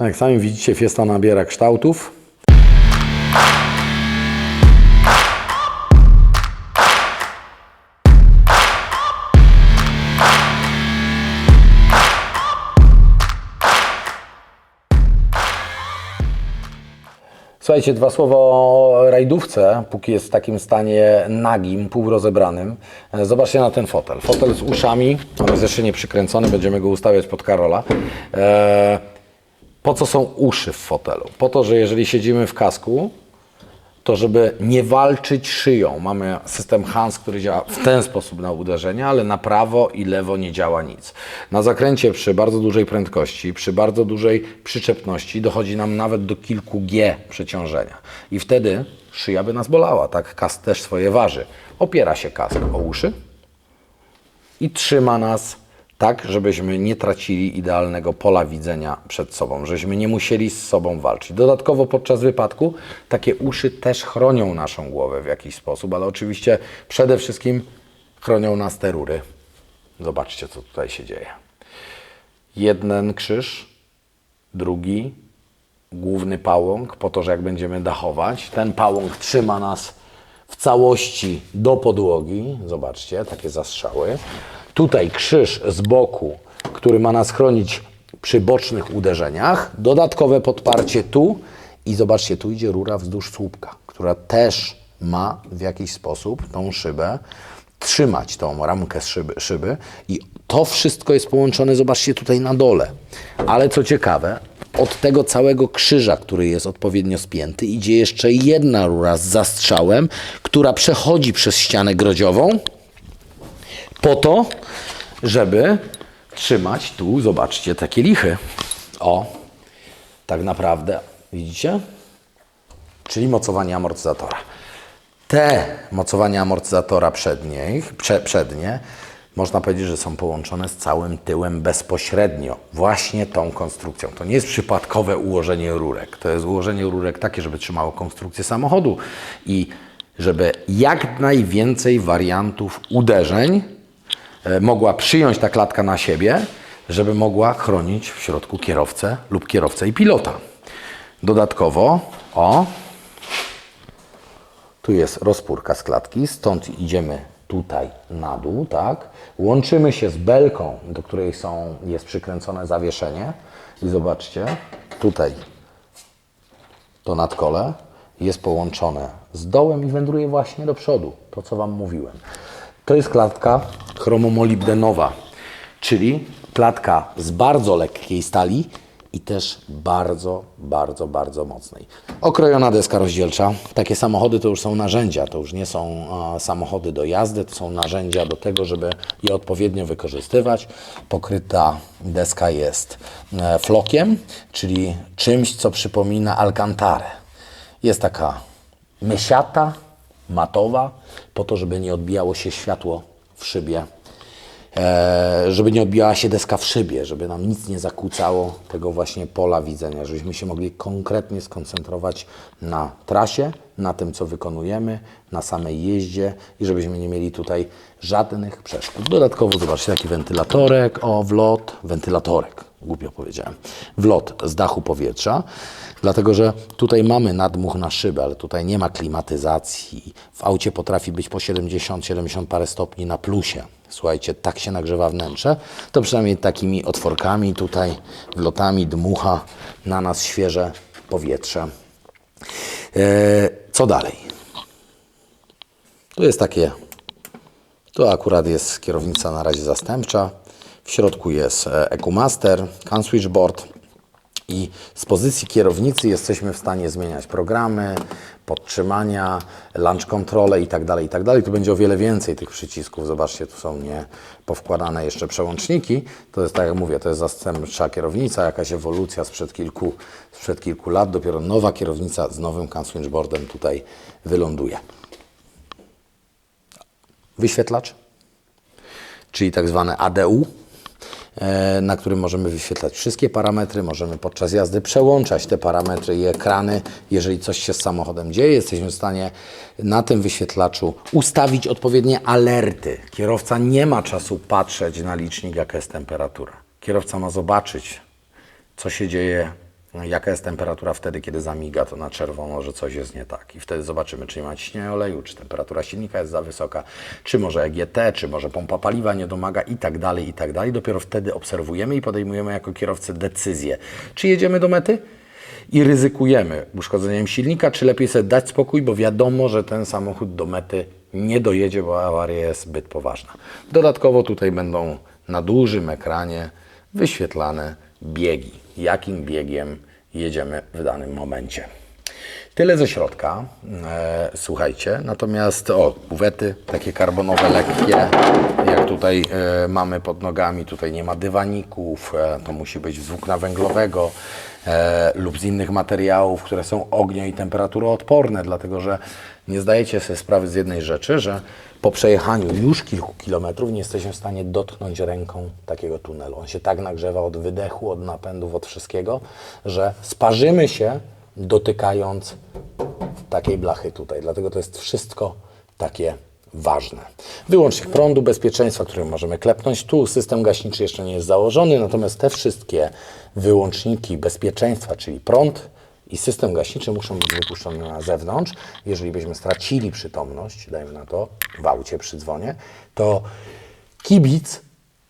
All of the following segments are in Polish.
No, Jak sami widzicie, Fiesta nabiera kształtów. Słuchajcie, dwa słowa o rajdówce, póki jest w takim stanie nagim, półrozebranym. Zobaczcie na ten fotel. Fotel z uszami, on jest jeszcze nie przykręcony, będziemy go ustawiać pod Karola. E, po co są uszy w fotelu? Po to, że jeżeli siedzimy w kasku, to żeby nie walczyć szyją. Mamy system Hans, który działa w ten sposób na uderzenia, ale na prawo i lewo nie działa nic. Na zakręcie przy bardzo dużej prędkości, przy bardzo dużej przyczepności dochodzi nam nawet do kilku G przeciążenia. I wtedy szyja by nas bolała, tak? Kask też swoje waży. Opiera się kask o uszy i trzyma nas tak, żebyśmy nie tracili idealnego pola widzenia przed sobą, żebyśmy nie musieli z sobą walczyć. Dodatkowo podczas wypadku takie uszy też chronią naszą głowę w jakiś sposób, ale oczywiście przede wszystkim chronią nas te rury. Zobaczcie, co tutaj się dzieje. Jeden krzyż, drugi, główny pałąk, po to, że jak będziemy dachować, ten pałąk trzyma nas w całości do podłogi. Zobaczcie, takie zastrzały. Tutaj krzyż z boku, który ma nas chronić przy bocznych uderzeniach. Dodatkowe podparcie tu i zobaczcie, tu idzie rura wzdłuż słupka, która też ma w jakiś sposób tą szybę trzymać tą ramkę z szyby, szyby i to wszystko jest połączone, zobaczcie tutaj na dole. Ale co ciekawe, od tego całego krzyża, który jest odpowiednio spięty, idzie jeszcze jedna rura z zastrzałem, która przechodzi przez ścianę grodziową po to, żeby trzymać tu, zobaczcie, takie lichy. O, tak naprawdę, widzicie? Czyli mocowanie amortyzatora. Te mocowania amortyzatora przednie, prze, przednie, można powiedzieć, że są połączone z całym tyłem bezpośrednio, właśnie tą konstrukcją. To nie jest przypadkowe ułożenie rurek. To jest ułożenie rurek takie, żeby trzymało konstrukcję samochodu i żeby jak najwięcej wariantów uderzeń e, mogła przyjąć ta klatka na siebie, żeby mogła chronić w środku kierowcę lub kierowcę i pilota. Dodatkowo, o, tu jest rozpórka z klatki, stąd idziemy tutaj na dół, tak? Łączymy się z belką, do której są, jest przykręcone zawieszenie i zobaczcie, tutaj to nadkole jest połączone z dołem i wędruje właśnie do przodu, to co Wam mówiłem. To jest klatka chromomolibdenowa, czyli klatka z bardzo lekkiej stali i też bardzo, bardzo, bardzo mocnej. Okrojona deska rozdzielcza. Takie samochody to już są narzędzia, to już nie są samochody do jazdy, to są narzędzia do tego, żeby je odpowiednio wykorzystywać. Pokryta deska jest e, flokiem, czyli czymś, co przypomina alcantarę. Jest taka mysiata, matowa, po to, żeby nie odbijało się światło w szybie żeby nie odbijała się deska w szybie, żeby nam nic nie zakłócało tego właśnie pola widzenia, żebyśmy się mogli konkretnie skoncentrować na trasie, na tym, co wykonujemy, na samej jeździe i żebyśmy nie mieli tutaj żadnych przeszkód. Dodatkowo zobaczcie taki wentylatorek, o wlot, wentylatorek, głupio powiedziałem, wlot z dachu powietrza, dlatego że tutaj mamy nadmuch na szybę, ale tutaj nie ma klimatyzacji. W aucie potrafi być po 70-70 parę stopni na plusie. Słuchajcie, tak się nagrzewa wnętrze, to przynajmniej takimi otworkami tutaj, wlotami dmucha na nas świeże powietrze. E, co dalej? Tu jest takie, tu akurat jest kierownica na razie zastępcza. W środku jest e, EcoMaster, CAN Switchboard i z pozycji kierownicy jesteśmy w stanie zmieniać programy, podtrzymania, launch controle i tak dalej, i tak. Tu będzie o wiele więcej tych przycisków. Zobaczcie, tu są nie powkładane jeszcze przełączniki. To jest, tak jak mówię, to jest zastępcza kierownica, jakaś ewolucja sprzed kilku, sprzed kilku lat. Dopiero nowa kierownica z nowym CAN Switchboardem tutaj wyląduje. Wyświetlacz, czyli tak zwane ADU, na którym możemy wyświetlać wszystkie parametry, możemy podczas jazdy przełączać te parametry i ekrany. Jeżeli coś się z samochodem dzieje, jesteśmy w stanie na tym wyświetlaczu ustawić odpowiednie alerty. Kierowca nie ma czasu patrzeć na licznik, jaka jest temperatura. Kierowca ma zobaczyć, co się dzieje jaka jest temperatura wtedy, kiedy zamiga to na czerwono, że coś jest nie tak. I wtedy zobaczymy, czy nie ma ciśnienia oleju, czy temperatura silnika jest za wysoka, czy może EGT, czy może pompa paliwa nie domaga i tak dalej, i tak dalej. Dopiero wtedy obserwujemy i podejmujemy jako kierowcy decyzję, czy jedziemy do mety i ryzykujemy uszkodzeniem silnika, czy lepiej sobie dać spokój, bo wiadomo, że ten samochód do mety nie dojedzie, bo awaria jest zbyt poważna. Dodatkowo tutaj będą na dużym ekranie wyświetlane biegi, jakim biegiem jedziemy w danym momencie. Tyle ze środka, e, słuchajcie, natomiast o, buwety takie karbonowe, lekkie, jak tutaj e, mamy pod nogami, tutaj nie ma dywaników, e, to musi być z włókna węglowego e, lub z innych materiałów, które są ognio i temperaturoodporne, dlatego że nie zdajecie sobie sprawy z jednej rzeczy, że po przejechaniu już kilku kilometrów nie jesteśmy w stanie dotknąć ręką takiego tunelu. On się tak nagrzewa od wydechu, od napędów, od wszystkiego, że sparzymy się dotykając takiej blachy tutaj. Dlatego to jest wszystko takie ważne. Wyłącznik prądu, bezpieczeństwa, który możemy klepnąć tu. System gaśniczy jeszcze nie jest założony, natomiast te wszystkie wyłączniki bezpieczeństwa, czyli prąd i system gaśniczy muszą być wypuszczone na zewnątrz. Jeżeli byśmy stracili przytomność, dajmy na to, w aucie przy dzwonie, to kibic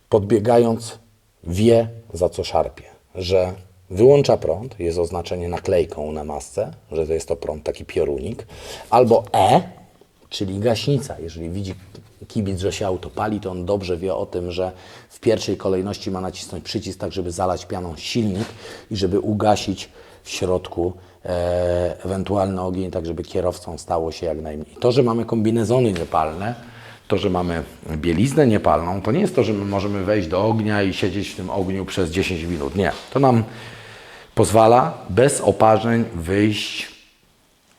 podbiegając wie za co szarpie, że wyłącza prąd, jest oznaczenie naklejką na masce, że to jest to prąd, taki piorunik, albo E, czyli gaśnica. Jeżeli widzi kibic, że się auto pali, to on dobrze wie o tym, że w pierwszej kolejności ma nacisnąć przycisk tak, żeby zalać pianą silnik i żeby ugasić w środku e, ewentualny ogień, tak żeby kierowcom stało się jak najmniej. To, że mamy kombinezony niepalne, to, że mamy bieliznę niepalną, to nie jest to, że my możemy wejść do ognia i siedzieć w tym ogniu przez 10 minut. Nie. To nam pozwala bez oparzeń wyjść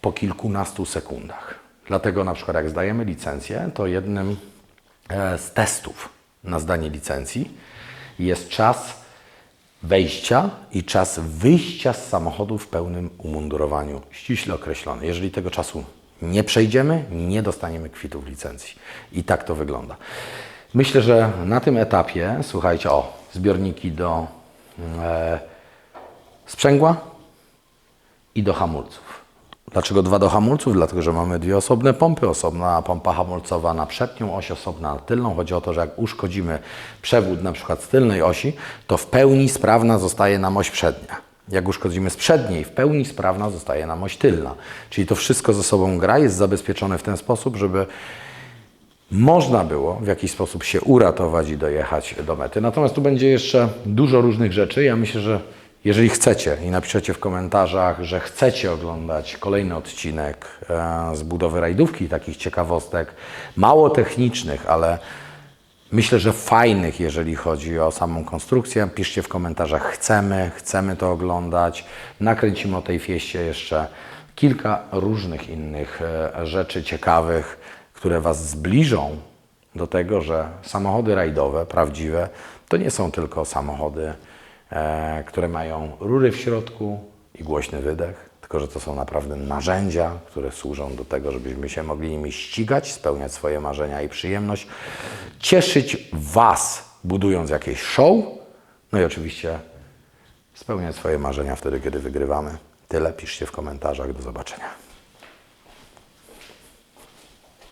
po kilkunastu sekundach. Dlatego na przykład jak zdajemy licencję, to jednym e, z testów na zdanie licencji jest czas wejścia i czas wyjścia z samochodu w pełnym umundurowaniu, ściśle określony. Jeżeli tego czasu nie przejdziemy, nie dostaniemy kwitów licencji. I tak to wygląda. Myślę, że na tym etapie, słuchajcie, o, zbiorniki do e, sprzęgła i do hamulców. Dlaczego dwa do hamulców? Dlatego, że mamy dwie osobne pompy. Osobna pompa hamulcowa na przednią oś, osobna na tylną. Chodzi o to, że jak uszkodzimy przewód na przykład z tylnej osi, to w pełni sprawna zostaje nam oś przednia. Jak uszkodzimy z przedniej, w pełni sprawna zostaje nam oś tylna. Czyli to wszystko ze sobą gra, jest zabezpieczone w ten sposób, żeby można było w jakiś sposób się uratować i dojechać do mety. Natomiast tu będzie jeszcze dużo różnych rzeczy. Ja myślę, że jeżeli chcecie i napiszecie w komentarzach, że chcecie oglądać kolejny odcinek e, z budowy rajdówki, takich ciekawostek, mało technicznych, ale myślę, że fajnych, jeżeli chodzi o samą konstrukcję, piszcie w komentarzach chcemy, chcemy to oglądać. Nakręcimy o tej fieście jeszcze kilka różnych innych e, rzeczy ciekawych, które Was zbliżą do tego, że samochody rajdowe, prawdziwe, to nie są tylko samochody, które mają rury w środku i głośny wydech, tylko że to są naprawdę narzędzia, które służą do tego, żebyśmy się mogli nimi ścigać, spełniać swoje marzenia i przyjemność, cieszyć Was, budując jakieś show, no i oczywiście spełniać swoje marzenia wtedy, kiedy wygrywamy. Tyle piszcie w komentarzach. Do zobaczenia.